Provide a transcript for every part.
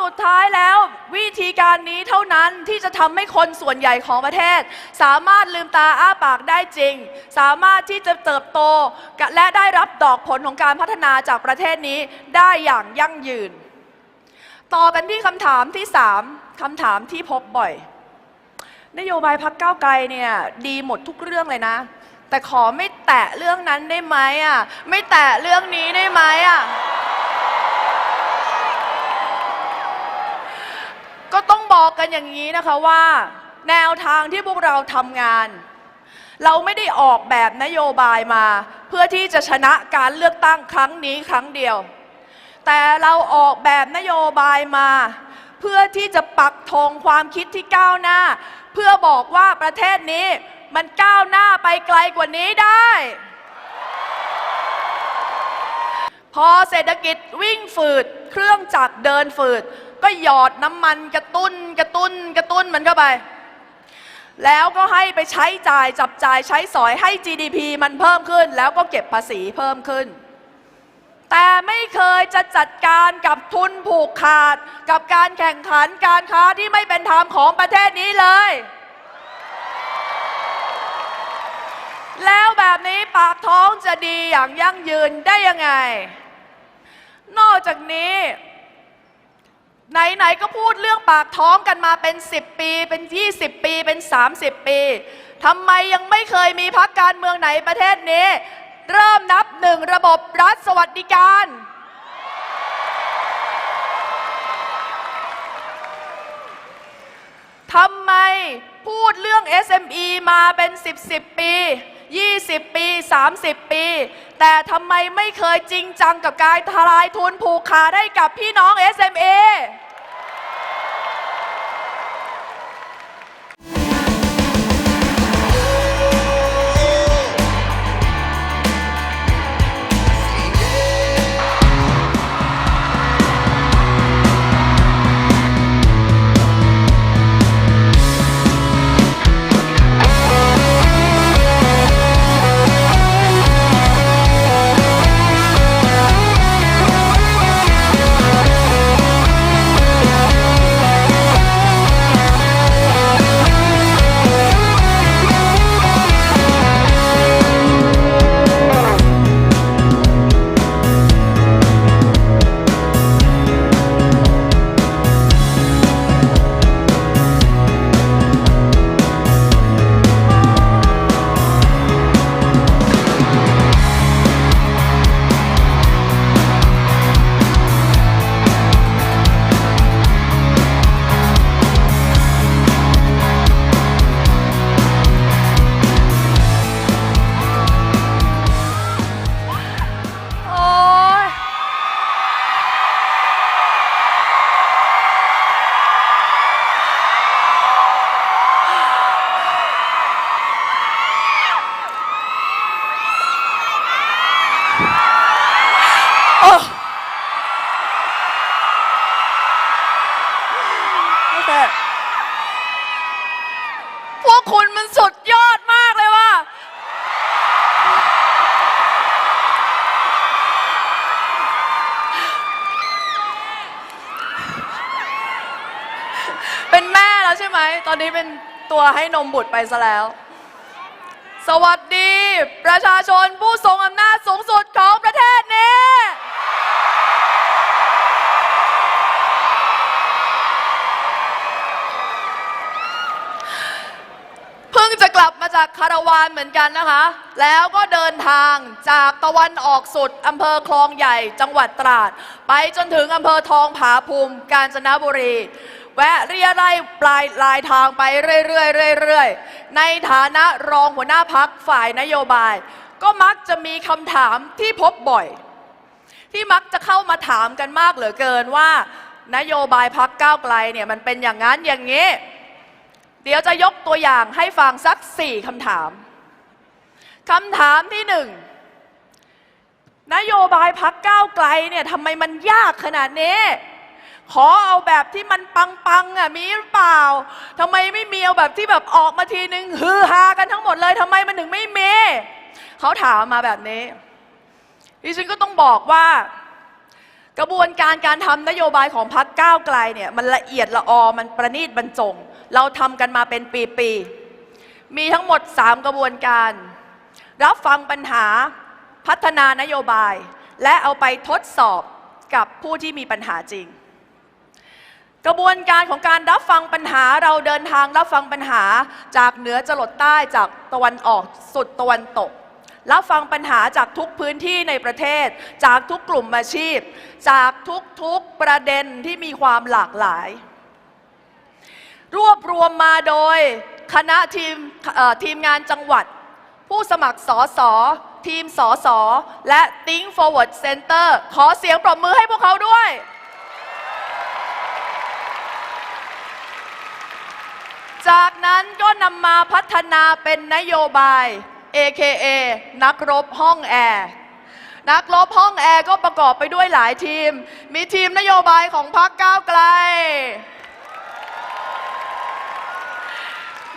สุดท้ายแล้ว วิธีการนี้เท่านั้นที่จะทำให้คนส่วนใหญ่ของประเทศ สามารถลืมตาอ้าปากได้จริง สามารถที่จะเติบโต และได้รับดอกผลของการพัฒนาจากประเทศนี้ได้อย่างยั่งยืน ต่อกันที่คำถามที่ 3คำถามที่พบบ่อย นโยบายพักเก้าไกลเนี่ยดีหมดทุกเรื่องเลยนะ แต่ขอไม่แตะเรื่องนั้นได้ไหมอะไม่แตะเรื่องนี้ได้ไหมอะ ก็ต้องบอกกันอย่างนี้นะคะว่า แนวทางที่พวกเราทำงาน เราไม่ได้ออกแบบนโยบายมา เพื่อที่จะชนะการเลือกตั้งครั้งนี้ครั้งเดียว แต่เราออกแบบนโยบายมา เพื่อที่จะปักธงความคิดที่ก้าวหน้า เพื่อบอกว่าประเทศนี้มันก้าวหน้าไปไกลกว่านี้ได้ พอเศรษฐกิจวิ่งฝืด เครื่องจักรเดินฝืด ก็หยอดน้ำมันกระตุ้นกระตุ้นกระตุ้นมันเข้าไป แล้วก็ให้ไปใช้จ่ายจับจ่ายใช้สอยให้ GDP มันเพิ่มขึ้น แล้วก็เก็บภาษีเพิ่มขึ้น แต่ไม่เคยจะจัดการกับทุนผูกขาด กับการแข่งขันการค้าที่ไม่เป็นธรรมของประเทศนี้เลย แล้วแบบนี้ปากท้องจะดีอย่างยั่งยืนได้ยังไง นอกจากนี้ ไหนๆก็พูดเรื่องปากท้องกันมาเป็น 10 ปี เป็น 20 ปีเป็น 30 ปีทำไมยังไม่เคยมีพักการเมืองไหนประเทศนี้ เริ่มนับหนึ่งระบบรัฐสวัสดิการ ทำไมพูดเรื่อง SME มาเป็น 10 10 ปี 20 ปี 30 ปี แต่ทำไมไม่เคยจริงจังกับการทลายทุนผูกขาดให้กับพี่น้อง SME ให้นมบุตรไปซะแล้ว สวัสดี ประชาชนผู้ทรงอำนาจสูงสุดของประเทศนี้ เพิ่งจะกลับมาจากคาราวานเหมือนกันนะคะ แล้วก็เดินทางจากตะวันออกสุดอำเภอคลองใหญ่จังหวัดตราด ไปจนถึงอำเภอทองผาภูมิกาญจนบุรี แวะเรียไล่ปลายลายทางไปเรื่อยๆเรื่อยๆในฐานะรองหัวหน้าพักฝ่ายนโยบาย ก็มักจะมีคำถามที่พบบ่อย ที่มักจะเข้ามาถามกันมากเหลือเกินว่า นโยบายพักก้าวไกลเนี่ยมันเป็นอย่างนั้นอย่างนี้ เดี๋ยวจะยกตัวอย่างให้ฟังสักสี่คำถามคำถามที่หนึ่งนโยบายพักก้าวไกลเนี่ยทำไมมันยากขนาดนี้ ขอเอาแบบที่มันปังๆอะมีหรือเปล่าทำไมไม่มีเอาแบบที่แบบออกมาทีนึงฮือฮากันทั้งหมดเลยทำไมมันถึงไม่มีเขาถามมาแบบนี้ดิฉันก็ต้องบอกว่า กระบวนการการทำนโยบายของพรรคก้าวไกลเนี่ยมันละเอียดละออมันประณีตบรรจง เราทำกันมาเป็นปีๆมีทั้งหมด 3 กระบวนการ รับฟังปัญหาพัฒนานโยบาย และเอาไปทดสอบกับผู้ที่มีปัญหาจริง กระบวนการของการรับฟังปัญหาเราเดินทางรับฟังปัญหาจากเหนือจรดใต้จากตะวันออกสุดตะวันตก รับฟังปัญหาจากทุกพื้นที่ในประเทศ จากทุกกลุ่มอาชีพ จากทุกๆประเด็นที่มีความหลากหลาย รวบรวมมาโดยคณะทีมทีมงานจังหวัด ผู้สมัครสอสอทีมสอสอและ Think Forward Center ขอเสียงปรบมือให้พวกเขาด้วย จากนั้นก็นำมาพัฒนาเป็นนโยบาย AKA นักรบห้องแอร์นักรบห้องแอร์ก็ประกอบไปด้วยหลายทีม มีทีมนโยบายของพรรคก้าวไกล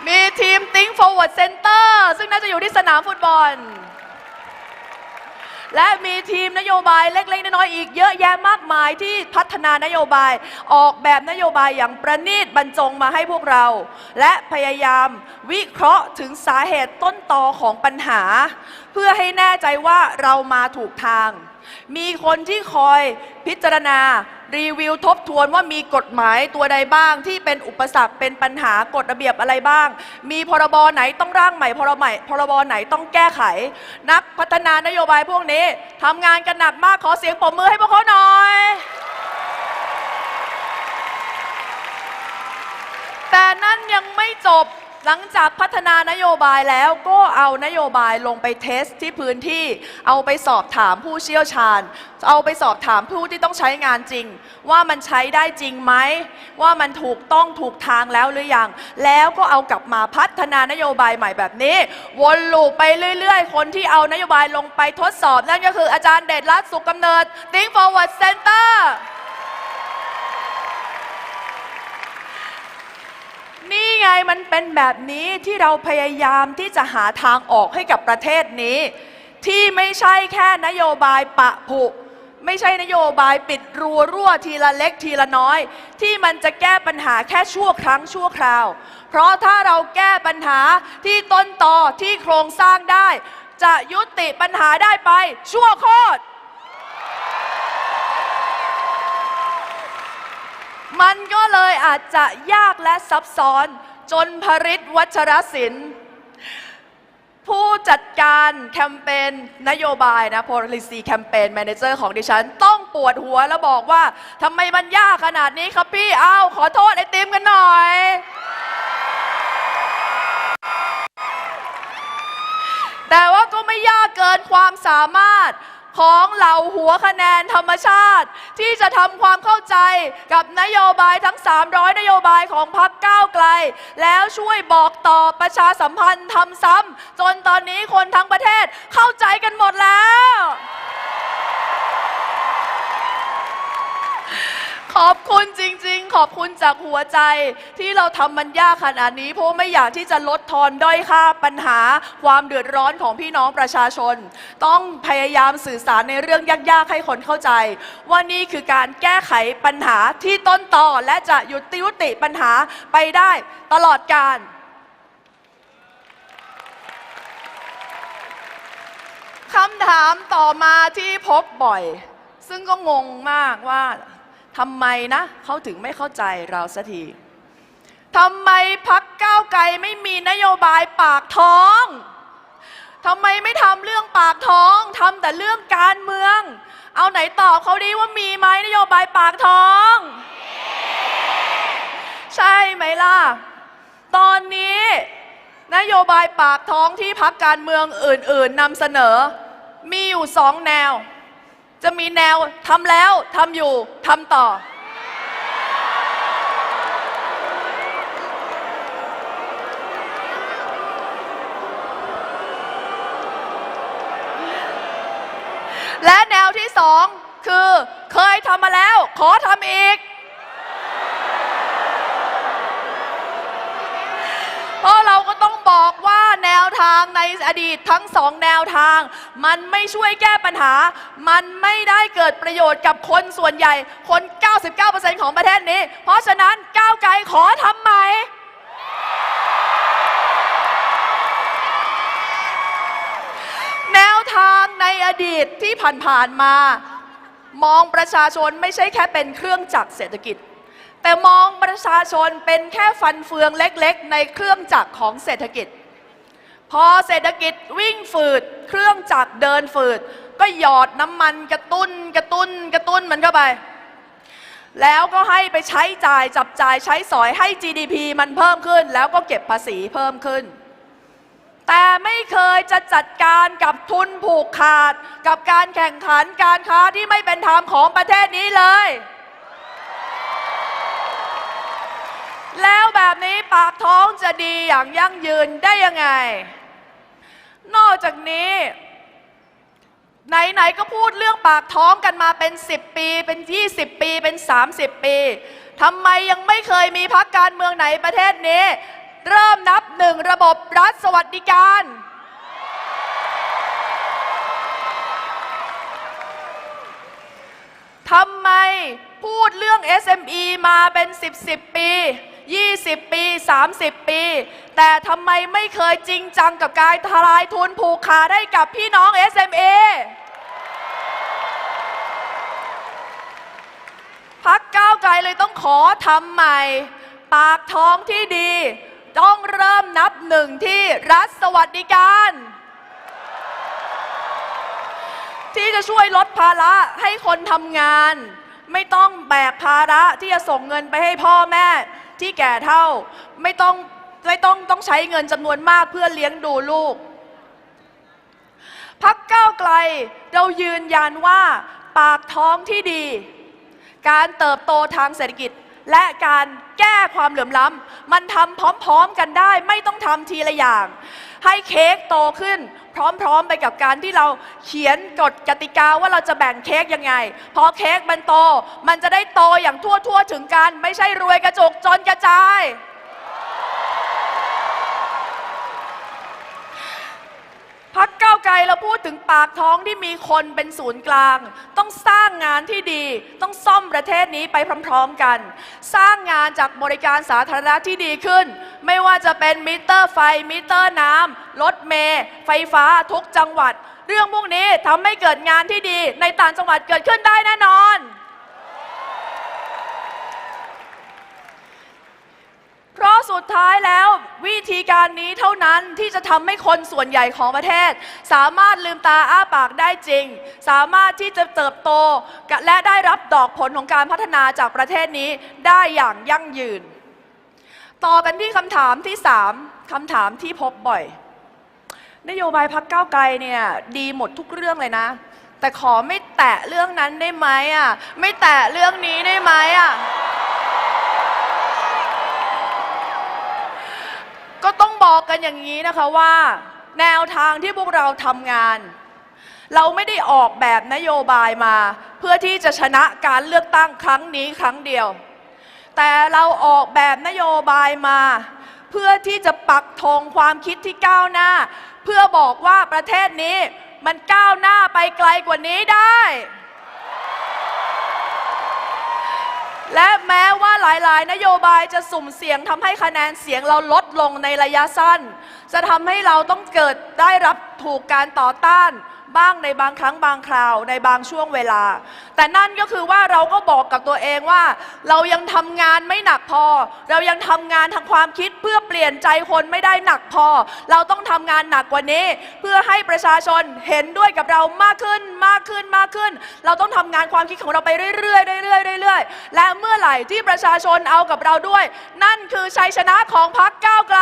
มีทีม Think Forward Center ซึ่งน่าจะอยู่ที่สนามฟุตบอล และมีทีมนโยบายเล็กๆ น้อยๆอีกเยอะแยะมากมายที่พัฒนานโยบายออกแบบนโยบายอย่างประณีตบรรจงมาให้พวกเรา และพยายามวิเคราะห์ถึงสาเหตุต้นตอของปัญหา เพื่อให้แน่ใจว่าเรามาถูกทาง มีคนที่คอยพิจารณา รีวิวทบทวนว่ามีกฎหมายตัวใดบ้าง ที่เป็นอุปสรรคเป็นปัญหากฎระเบียบอะไรบ้าง มีพรบไหนต้องร่างใหม่พรบใหม่พรบไหนต้องแก้ไข นักพัฒนานโยบายพวกนี้ทำงานกันหนักมากขอเสียงปรบมือให้พวกเขาหน่อยแต่นั่นยังไม่จบ หลังจากพัฒนานโยบายแล้วก็เอานโยบายลงไปเทสที่พื้นที่ เอาไปสอบถามผู้เชี่ยวชาญ เอาไปสอบถามผู้ที่ต้องใช้งานจริง ว่ามันใช้ได้จริงไหม ว่ามันถูกต้องถูกทางแล้วหรือยัง แล้วก็เอากลับมาพัฒนานโยบายใหม่แบบนี้ วนลูปไปเรื่อยๆ คนที่เอานโยบายลงไปทดสอบนั่นก็คืออาจารย์เดชรัตน์สุขกำเนิด Think Forward Center นี่ไง มันเป็นแบบนี้ที่เราพยายามที่จะหาทางออกให้กับประเทศนี้ ที่ไม่ใช่แค่นโยบายปะผุ ไม่ใช่นโยบายปิดรัวรั่วทีละเล็กทีละน้อย ที่มันจะแก้ปัญหาแค่ชั่วครั้งชั่วคราว เพราะถ้าเราแก้ปัญหาที่ต้นตอที่โครงสร้างได้ จะยุติปัญหาได้ไปชั่วโคตรมันก็เลยอาจจะยากและซับซ้อน จนพริตวัชรศิลป์ผู้จัดการแคมเปญนโยบายนะ policy campaign manager ของดิฉัน ต้องปวดหัวแล้วบอกว่าทำไมมันยากขนาดนี้ครับพี่ อ้าว ขอโทษไอติมกันหน่อย แต่ว่าก็ไม่ยากเกินความสามารถ ของเหล่าหัวคะแนนธรรมชาติ ที่จะทำความเข้าใจกับนโยบายทั้ง 300 นโยบายของพรรคก้าวไกล แล้วช่วยบอกต่อประชาสัมพันธ์ทำซ้ำจนตอนนี้คนทั้งประเทศเข้าใจกันหมดแล้ว ขอบคุณจริง ๆ ขอบคุณจากหัวใจที่เราทำมันยากขนาดนี้ เพราะไม่อยากที่จะลดทอนด้อยค่าปัญหาความเดือดร้อนของพี่น้องประชาชน ต้องพยายามสื่อสารในเรื่องยากๆให้คนเข้าใจ ว่านี่คือการแก้ไขปัญหาที่ต้นต่อและจะหยุดยุติปัญหาไปได้ตลอดกาลคำถามต่อมาที่พบบ่อย ซึ่งก็งงมากว่า ทำไมนะเขาถึงไม่เข้าใจเราสักทีทำไมพักก้าวไกลไม่มีนโยบายปากท้องทำไมไม่ทำเรื่องปากท้องทำแต่เรื่องการเมือง เอาไหนตอบเขาดีว่ามีไหมนโยบายปากท้อง ใช่ไหมล่ะ ตอนนี้ นโยบายปากท้องที่พักการเมืองอื่น ๆนำเสนอ มีอยู่สองแนว จะมีแนวทำแล้วทำอยู่ทำต่อ และแนวที่สองคือเคยทำมาแล้ว ขอทำอีกเพราะเราก็ต้องบอกว่า แนวทางในอดีตทั้งสองแนวทาง มันไม่ช่วยแก้ปัญหา มันไม่ได้เกิดประโยชน์กับคนส่วนใหญ่ คน 99%ของประเทศนี้ เพราะฉะนั้นก้าวไกลขอทำใหม่แนวทางในอดีตที่ผ่านๆมา มองประชาชนไม่ใช่แค่เป็นเครื่องจักรเศรษฐกิจ แต่มองประชาชนเป็นแค่ฟันเฟืองเล็กๆ ในเครื่องจักรของเศรษฐกิจ พอเศรษฐกิจวิ่งฝืด เครื่องจักรเดินฝืด ก็หยอดน้ำมันกระตุ้นกระตุ้นกระตุ้นมันเข้าไป แล้วก็ให้ไปใช้จ่ายจับจ่ายใช้สอยให้ GDP มันเพิ่มขึ้น แล้วก็เก็บภาษีเพิ่มขึ้น แต่ไม่เคยจะจัดการกับทุนผูกขาด กับการแข่งขันการค้าที่ไม่เป็นธรรมของประเทศนี้เลยแล้วแบบนี้ปากท้องจะดีอย่างยั่งยืนได้ยังไง นอกจากนี้ ไหน ๆ ก็พูดเรื่องปากท้องกันมาเป็น 10 ปี เป็น 20 ปี เป็น 30 ปีทำไมยังไม่เคยมีพักการเมืองไหนประเทศนี้ เริ่มนับหนึ่งระบบรัฐสวัสดิการทำไมพูดเรื่อง SME มาเป็น 10 10 ปี 20 ปี 30 ปี แต่ทำไมไม่เคยจริงจังกับการทลายทุนผูกขาดให้กับพี่น้อง SME พักก้าวไกลเลยต้องขอทำใหม่ ปากท้องที่ดี ต้องเริ่มนับหนึ่งที่รัฐสวัสดิการ ที่จะช่วยลดภาระให้คนทำงาน ไม่ต้องแบกภาระที่จะส่งเงินไปให้พ่อแม่ที่แก่เท่า ไม่ต้องไม่ต้องต้องใช้เงินจำนวนมากเพื่อเลี้ยงดูลูกพักก้าวไกลเรายืนยันว่าปากท้องที่ดี การเติบโตทางเศรษฐกิจ และการแก้ความเหลื่อมล้ำมันทำพร้อมๆกันได้ ไม่ต้องทำทีละอย่าง ให้เค้กโตขึ้น พร้อมๆไปกับการที่เราเขียนกฎกติกาว่าเราจะแบ่งเค้กยังไง พอเค้กมันโต มันจะได้โตอย่างทั่วๆถึงกัน ไม่ใช่รวยกระจกจนกระจาย พักเก้าไกลเราพูดถึงปากท้องที่มีคนเป็นศูนย์กลาง ต้องสร้างงานที่ดี ต้องซ่อมประเทศนี้ไปพร้อมๆกัน สร้างงานจากบริการสาธารณะที่ดีขึ้น ไม่ว่าจะเป็นมิเตอร์ไฟ มิเตอร์น้ำรถเมล์ไฟฟ้าทุกจังหวัด เรื่องพวกนี้ทำให้เกิดงานที่ดีในต่างจังหวัดเกิดขึ้นได้แน่นอน เพราะสุดท้ายแล้ววิธีการนี้เท่านั้นที่จะทำให้คนส่วนใหญ่ของประเทศ สามารถลืมตาอ้าปากได้จริง สามารถที่จะเติบโต และได้รับดอกผลของการพัฒนาจากประเทศนี้ได้อย่างยั่งยืน ต่อกันที่คำถามที่ 3คำถามที่พบบ่อย นโยบายพักก้าวไกลเนี่ยดีหมดทุกเรื่องเลยนะ แต่ขอไม่แตะเรื่องนั้นได้ไหมอะไม่แตะเรื่องนี้ได้ไหมอะ กันอย่างนี้นะคะว่า แนวทางที่พวกเราทำงาน เราไม่ได้ออกแบบนโยบายมา เพื่อที่จะชนะการเลือกตั้งครั้งนี้ครั้งเดียว แต่เราออกแบบนโยบายมา เพื่อที่จะปักธงความคิดที่ก้าวหน้า เพื่อบอกว่าประเทศนี้มันก้าวหน้าไปไกลกว่านี้ได้ และแม้ว่าหลายๆ นโยบายจะสุ่มเสี่ยงทำให้คะแนนเสียงเราลดลงในระยะสั้น จะทำให้เราต้องเกิดได้รับถูกการต่อต้าน บ้างในบางครั้งบางคราวในบางช่วงเวลา แต่นั่นก็คือว่าเราก็บอกกับตัวเองว่า เรายังทำงานไม่หนักพอ เรายังทำงานทางความคิดเพื่อเปลี่ยนใจคนไม่ได้หนักพอ เราต้องทำงานหนักกว่านี้ เพื่อให้ประชาชนเห็นด้วยกับเรามากขึ้นมากขึ้นมากขึ้น เราต้องทำงานความคิดของเราไปเรื่อยๆเรื่อยๆเรื่อยๆและเมื่อไหร่ที่ประชาชนเอากับเราด้วย นั่นคือชัยชนะของพรรคก้าวไกล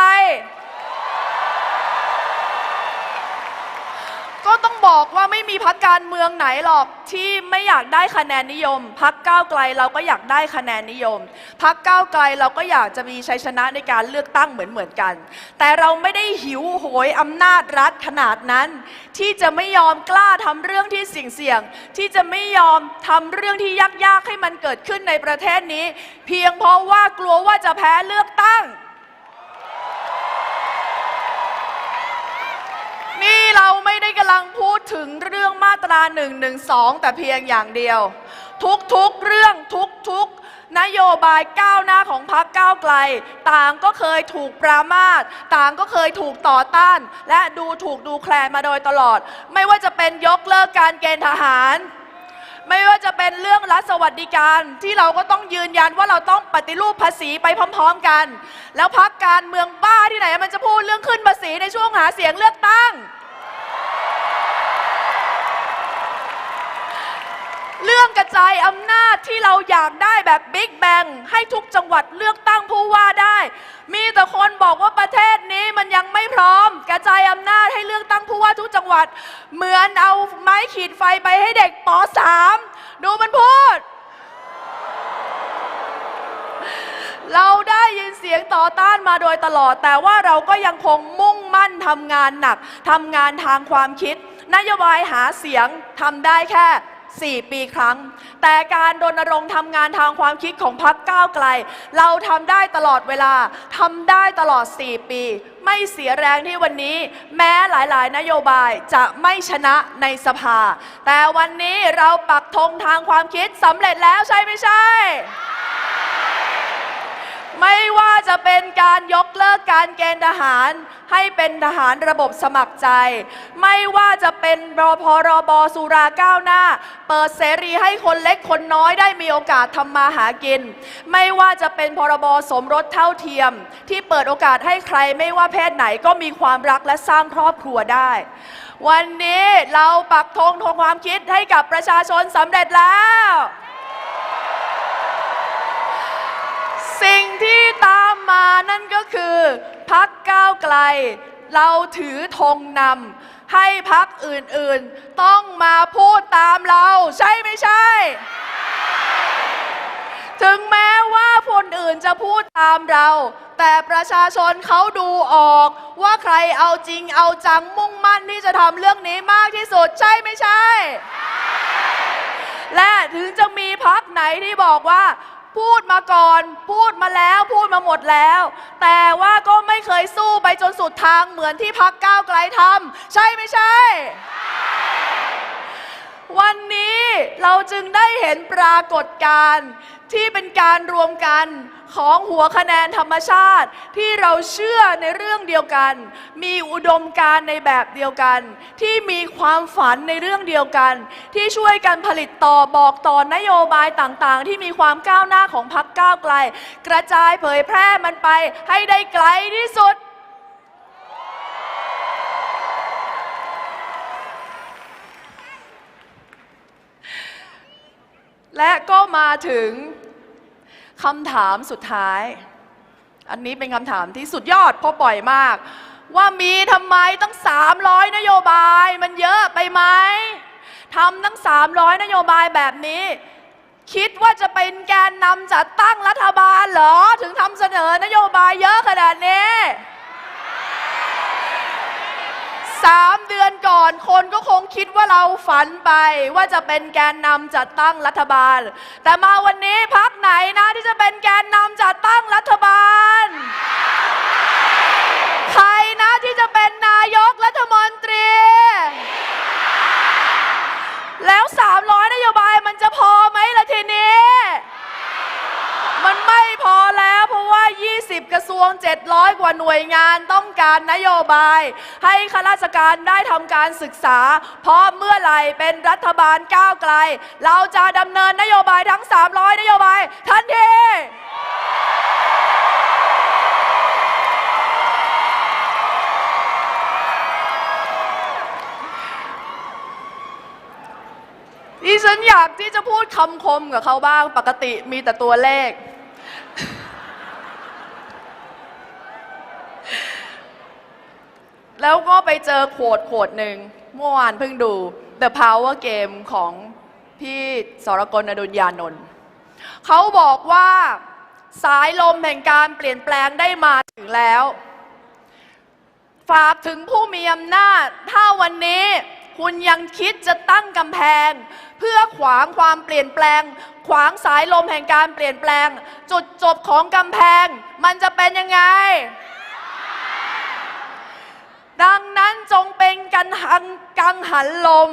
ก็ต้องบอกว่าไม่มีพักการเมืองไหนหรอกที่ไม่อยากได้คะแนนนิยม พักก้าวไกลเราก็อยากได้คะแนนนิยม พักก้าวไกลเราก็อยากจะมีชัยชนะในการเลือกตั้งเหมือนเหมือนกัน แต่เราไม่ได้หิวโหยอำนาจรัฐขนาดนั้น ที่จะไม่ยอมกล้าทำเรื่องที่เสี่ยงเสี่ยงๆที่จะไม่ยอมทำเรื่องที่ยากๆให้มันเกิดขึ้นในประเทศนี้ เพียงเพราะว่ากลัวว่าจะแพ้เลือกตั้ง เราไม่ได้กำลังพูดถึงเรื่องมาตรา1นึแต่เพียงอย่างเดียว ทุกๆเรื่องทุกๆ นโยบายก้าวหน้าของพรรคก้าวไกล ต่างก็เคยถูกปรามาสต่างก็เคยถูกต่อต้าน และดูถูกดูแคลนมาโดยตลอด ไม่ว่าจะเป็นยกเลิกการเกณฑ์ทหาร ไม่ว่าจะเป็นเรื่องรัฐสวัสดิการที่เราก็ต้องยืนยันว่าเราต้องปฏิรูปภาษีไปพร้อม ๆกัน แล้วพักการเมืองบ้าที่ไหนมันจะพูดเรื่องขึ้นภาษีในช่วงหาเสียงเลือกตั้ง เรื่องกระจายอำนาจที่เราอยากได้แบบบิ๊กแบงให้ทุกจังหวัดเลือกตั้งผู้ว่าได้ มีแต่คนบอกว่าประเทศนี้มันยังไม่พร้อม กระจายอำนาจให้เลือกตั้งผู้ว่าทุกจังหวัด เหมือนเอาไม้ขีดไฟไปให้เด็กป .3 ดูมันพูด เราได้ยินเสียงต่อต้านมาโดยตลอด แต่ว่าเราก็ยังคงมุ่งมั่นทำงานหนักทำงานทางความคิด นโยบายหาเสียงทำได้แค่ 4 ปีครั้ง แต่การรณรงค์ทำงานทางความคิดของพรรคก้าวไกล เราทำได้ตลอดเวลาทำได้ตลอด 4 ปี ไม่เสียแรงที่วันนี้ แม้หลาย ๆ นโยบายจะไม่ชนะในสภา แต่วันนี้เราปักธงทางความคิดสำเร็จแล้วใช่ไม่ใช่ ไม่ว่าจะเป็นการยกเลิกการเกณฑ์ทหาร ให้เป็นทหารระบบสมัครใจ ไม่ว่าจะเป็นรพรบสุราก้าวหน้า เปิดเสรีให้คนเล็กคนน้อยได้มีโอกาสทำมาหากิน ไม่ว่าจะเป็นพรบสมรสเท่าเทียม ที่เปิดโอกาสให้ใครไม่ว่าเพศไหนก็มีความรักและสร้างครอบครัวได้ วันนี้เราปักธงทงความคิดให้กับประชาชนสำเร็จแล้ว ที่ตามมานั่นก็คือ พักก้าวไกล เราถือธงนำให้พักอื่นๆ ต้องมาพูดตามเรา ใช่ไม่ใช่ ถึงแม้ว่าคนอื่นจะพูดตามเรา แต่ประชาชนเขาดูออกว่าใครเอาจริงเอาจังมุ่งมั่นที่จะทำเรื่องนี้มากที่สุดใช่ไม่ใช่ และถึงจะมีพักไหนที่บอกว่า พูดมาก่อน พูดมาแล้วพูดมาหมดแล้ว แต่ว่าก็ไม่เคยสู้ไปจนสุดทางเหมือนที่พักก้าวไกลทำใช่ไม่ใช่ วันนี้เราจึงได้เห็นปรากฏการณ์ที่เป็นการรวมกัน ของหัวคะแนนธรรมชาติ ที่เราเชื่อในเรื่องเดียวกัน มีอุดมการในแบบเดียวกัน ที่มีความฝันในเรื่องเดียวกัน ที่ช่วยกันผลิตต่อบอกต่อนโยบายต่างๆ ที่มีความก้าวหน้าของพรรคก้าวไกล กระจายเผยแพร่มันไปให้ได้ไกลที่สุดและก็มาถึง คำถามสุดท้าย อันนี้เป็นคำถามที่สุดยอดเพราะบ่อยมาก ว่ามีทำไมตั้ง 300 นโยบายมันเยอะไปไหมทำตั้ง 300 นโยบายแบบนี้ คิดว่าจะเป็นแกนนำจัดตั้งรัฐบาลเหรอ ถึงทำเสนอนโยบายเยอะขนาดนี้ สามเดือนก่อนคนก็คงคิดว่าเราฝันไปว่าจะเป็นแกนนำจัดตั้งรัฐบาล แต่มาวันนี้พักไหนนะที่จะเป็นแกนนำจัดตั้งรัฐบาล ใครนะที่จะเป็นนายกรัฐมนตรี แล้ว 300 นโยบายมันจะพอไหมล่ะทีนี้ มันไม่พอแล้วเพราะว่า 20 กระทรวง 700 ก ว่าหน่วยงานต้องการนโยบาย ให้ข้าราชการได้ทำการศึกษา เพราะเมื่อไหร่เป็นรัฐบาลก้าวไกล เราจะดำเนินนโยบายทั้ง 300 นโยบายทันทีดิฉันอยากที่จะพูดคำคมกับเขาบ้างปกติมีแต่ตัวเลข แล้วก็ไปเจอโขดโขดหนึ่งเมื่อวานเพิ่งดู The Power Game ของพี่สรกลอดุลยานนท์เขาบอกว่าสายลมแห่งการเปลี่ยนแปลงได้มาถึงแล้ว ฝากถึงผู้มีอำนาจ ถ้าวันนี้คุณยังคิดจะตั้งกำแพง เพื่อขวางความเปลี่ยนแปลง ขวางสายลมแห่งการเปลี่ยนแปลง จุดจบของกำแพง มันจะเป็นยังไง ดังนั้นจงเป็นกันหันกังหันลม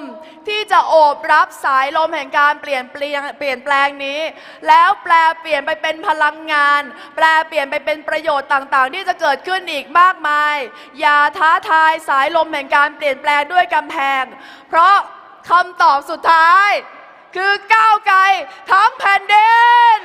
ที่จะโอบรับสายลมแห่งการเปลี่ยนเปลี่ยนเปลี่ยนแปลงนี้ แล้วแปลเปลี่ยนไปเป็นพลังงาน แปลเปลี่ยนไปเป็นประโยชน์ต่างๆ ที่จะเกิดขึ้นอีกมากมาย อย่าท้าทายสายลมแห่งการเปลี่ยนแปลงด้วยกำแพง เพราะคำตอบสุดท้าย คือก้าวไกลทั้งแผ่นดิน